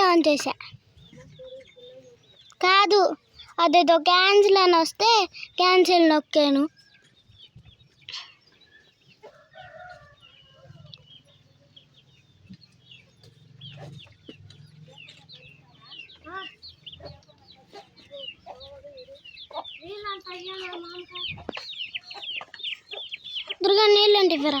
On చేసా. కాదు అదేదో క్యాన్సిల్ అని వస్తే క్యాన్సిల్ నొక్కాను. దుర్గా నీళ్ళు అంటే ఇవ్వరా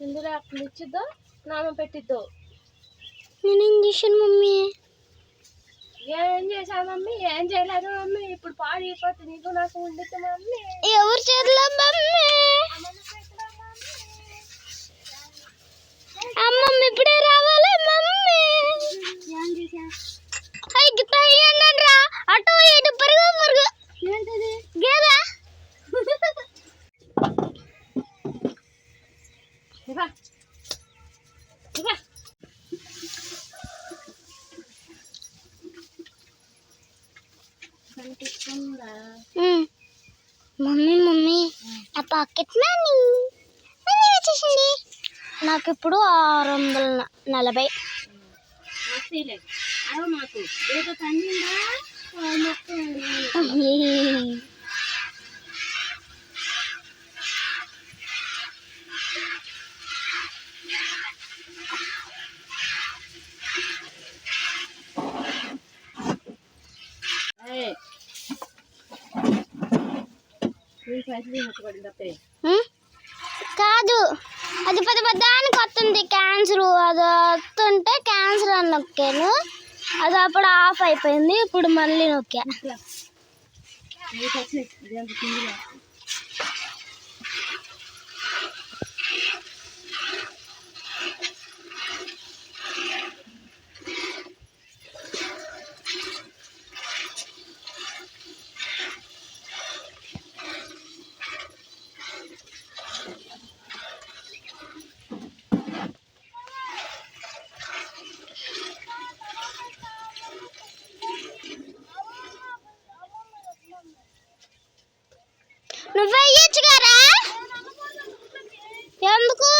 ఇందులో అక్కడ ఇచ్చిద్దో నామం పెట్టిద్దో? నేను ఏం చేశాను మమ్మీ? ఏం చేశావు మమ్మీ? ఏం చేయలేదు మమ్మీ. ఇప్పుడు పాడైపోతే నీకు నాకు ఉండిద్ది మమ్మీ. ఎవరి చేతిలో మమ్మీ? మమ్మీ మమ్మీ నా పాకెట్ మనీ మనీ వచ్చేసింది. నాకు ఇప్పుడు ఆరు వందల నలభై. కాదు. అది పెద్ద పెద్ద దానికి వస్తుంది క్యాన్సర్ అది వస్తుంటే క్యాన్సర్ అని నొక్కాను. అది అప్పుడు ఆఫ్ అయిపోయింది. ఇప్పుడు మళ్ళీ నొక్కా. నువ్వే ఇయ్యొచ్చు గారా ఎందుకు?